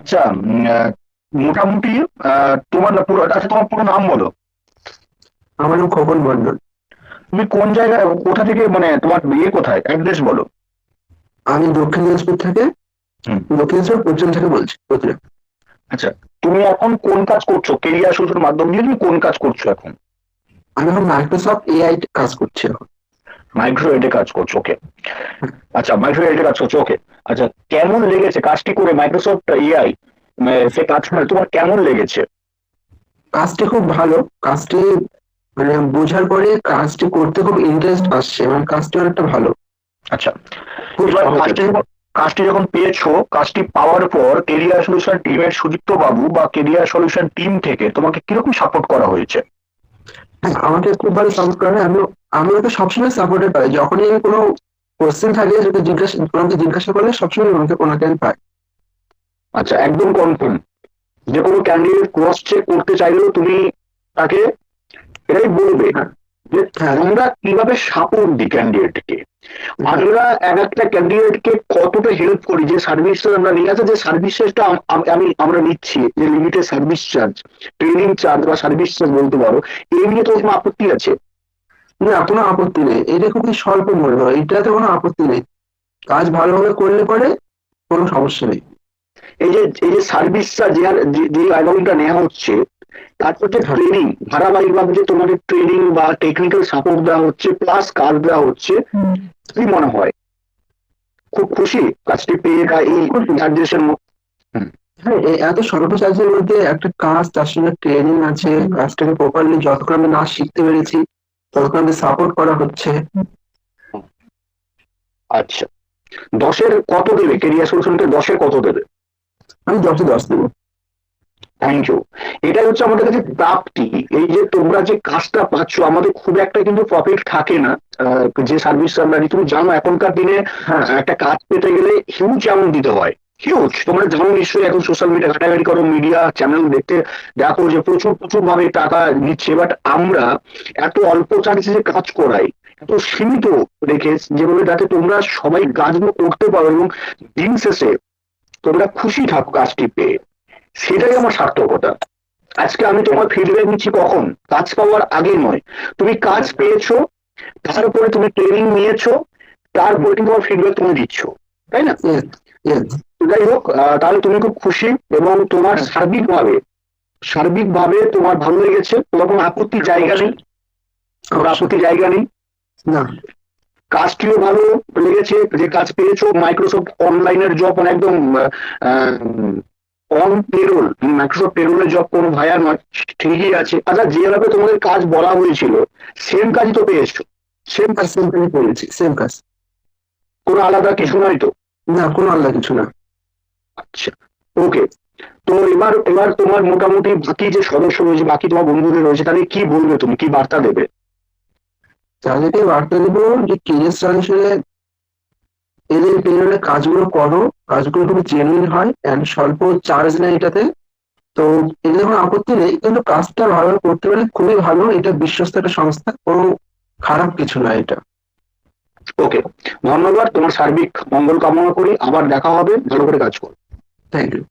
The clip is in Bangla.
আচ্ছা মোটামুটি তোমার পুরো আচ্ছা তোমার পুরো নাম বলো। আমার নাম খোকন মন্ডল তুমি কোন জায়গায় কোথা থেকে মানে তোমার বিয়ে কোথায়? অ্যাড্রেস বলো। আমি দক্ষিণ দিনাজপুর থেকে। দক্ষিণ দিনাজপুর পর্যন্ত থেকে বলছি প্রতিটা আচ্ছা তুমি এখন কোন কাজ করছ? কেরিয়ার সূত্রের মাধ্যম দিয়ে তুমি কোন কাজ করছ এখন? আমি এখন মাইক্রোসফট এআই কাজ করছি এখন। মাইক্রো এডে কাজ করছ ওকে আচ্ছা মাইক্রো এডে কাজ করছ ওকে আচ্ছা কেমন লেগেছে কাজটি করে মাইক্রোসফট এআই সে কাজ করে তোমার কেমন লেগেছে? কাজটি খুব ভালো। কাজটি মানে বোঝার পরে কাজটি করতে খুব ইন্টারেস্ট আসছে মানে কাজটি অনেকটা ভালো। আচ্ছা। কাজটি যখন- পেয়েছ কাজটি পাওয়ার পর কেরিয়ার সলিউশন টিমের সুযুক্ত বাবু বা কেরিয়ার সলিউশন টিম থেকে তোমাকে কীরকম সাপোর্ট করা হয়েছে? হ্যাঁ, আমাকে খুব ভালো সাপোর্ট করে। আমি আমি ওকে সবসময় সাপোর্টে পাই যখনই আমি কোনো কোশ্চেন থাকে যদি জিজ্ঞাসা কোনোকে জিজ্ঞাসা করলে সবসময় ওনাকে ওনাকে আমি পাই আচ্ছা একদম কনফার্ম যে কোনো ক্যান্ডিডেট ক্রস চেক করতে চাইলেও তুমি তাকে এটাই বলবে যে হ্যাঁ। আমরা কীভাবে সাপোর্ট দিই ক্যান্ডিডেটকে আমরা এক একটা ক্যান্ডিডেটকে কতটা হেল্প করি? যে সার্ভিসটা আমরা নিয়ে আসে, যে সার্ভিসটা আমি আমরা নিচ্ছি, যে limited service charge training charge বা সার্ভিস চার্জ বলতে পারো এই নিয়ে তো আপত্তি আছে? না কোনো আপত্তি নেই। এটা খুবই স্বল্প মূল্য এটাতে কোনো আপত্তি নেই। কাজ ভালোভাবে করলে পরে কোনো সমস্যা নেই। এই যে এই যে সার্ভিস চার্জ যে যে অ্যামাউন্টটা নেওয়া হচ্ছে তারপর যে। ট্রেনিং ধারাবাহিকভাবে যে তোমাদের ট্রেনিং বা টেকনিক্যাল সাপোর্ট দেওয়া হচ্ছে প্লাস কাজ দেওয়া হচ্ছে কি মনে হয়? খুব খুশি? কাজটি পেয়ে বা এই চার্জেসের হ্যাঁ এই এত স্বল্প চার্জের মধ্যে একটা কাজ তার সঙ্গে ট্রেনিং আছে। কাজটাকে প্রপারলি যতক্ষণ আমি না শিখতে পেরেছি আমি সাপোর্ট করা হচ্ছে। আচ্ছা। দশের কত দেবে? কেরিয়ার সলিউশনকে দশের কত দেবে? আমি দশে দশ দেবো। থ্যাংক ইউ এটাই হচ্ছে আমাদের কাছে প্রাপ্তি। এই যে তোমরা যে কাজটা পাচ্ছ আমাদের খুব একটা কিন্তু প্রফিট থাকে না। যে সার্ভিস আমরা। তুমি জানো এখনকার দিনে হ্যাঁ। একটা কাজ পেতে গেলে হিউজ অ্যামাউন্ট দিতে হয়। হিউজ তোমরা জানো নিশ্চয়ই এখন সোশ্যাল মিডিয়া ঘাটাঘাটি করো মিডিয়া চ্যানেল দেখতে দেখো যে প্রচুর প্রচুর ভাবে টাকা নিচ্ছে বাট আমরা এত অল্প যে কাজ করাই, এত সীমিত রেখে যেভাবে যাতে তোমরা সবাই কাজগুলো করতে পারো এবং দিন শেষে তোমরা খুশি থাকো কাজটি পেয়ে। সেটাই আমার সার্থকতা। আজকে আমি তোমার ফিডব্যাক নিচ্ছি কখন? কাজ পাওয়ার আগে নয়। তুমি কাজ পেয়েছ তারপরে তুমি ট্রেনিং নিয়েছো, তারপরে তোমার ফিডব্যাক তুমি দিচ্ছ। তাই না. যাই হোক তাহলে তুমি খুব খুশি এবং তোমার সার্বিকভাবে সার্বিকভাবে তোমার ভালো লেগেছে। তোমার কোনো আপত্তি জায়গা নেই। কোনো আপত্তি জায়গা নেই। না। কাজটিও ভালো লেগেছে। যে কাজ পেয়েছ মাইক্রোসফট অনলাইনের জব মানে একদম অন পেরোল মাইক্রোসফট পেরোলের জব কোনো ভায়া নয় ঠিকই আছে। আচ্ছা যেভাবে তোমাদের কাজ বলা হয়েছিল সেম কাজই তো পেয়েছ। সেম কাজ সেম কাজ করেছি সেম কাজ। কোনো আলাদা কিছু নয় তো? না কোনো আলাদা কিছু না। আচ্ছা ওকে তো এবার এবার তোমার মোটামুটি বাকি যে সদস্য রয়েছে বাকি তোমার বন্ধুদের রয়েছে তাদের কি বলবে তুমি? কি বার্তা দেবে? তাদেরকে বার্তা দেবো? যে কেরিয়ার সলিউশনে এদের পেরোলে কাজগুলো করো কাজগুলো খুব জেনুইন হয় অ্যান্ড স্বল্প চার্জ নেয় এটাতে। তো এদের কোনো আপত্তি নেই কিন্তু কাজটা ভালো করতে পারলে খুবই ভালো এটা বিশ্বস্ত একটা সংস্থা কোনো খারাপ কিছু না এটা। ওকে ধন্যবাদ তোমার সার্বিক মঙ্গল কামনা করি আবার দেখা হবে ভালো করে কাজ করো। Thank you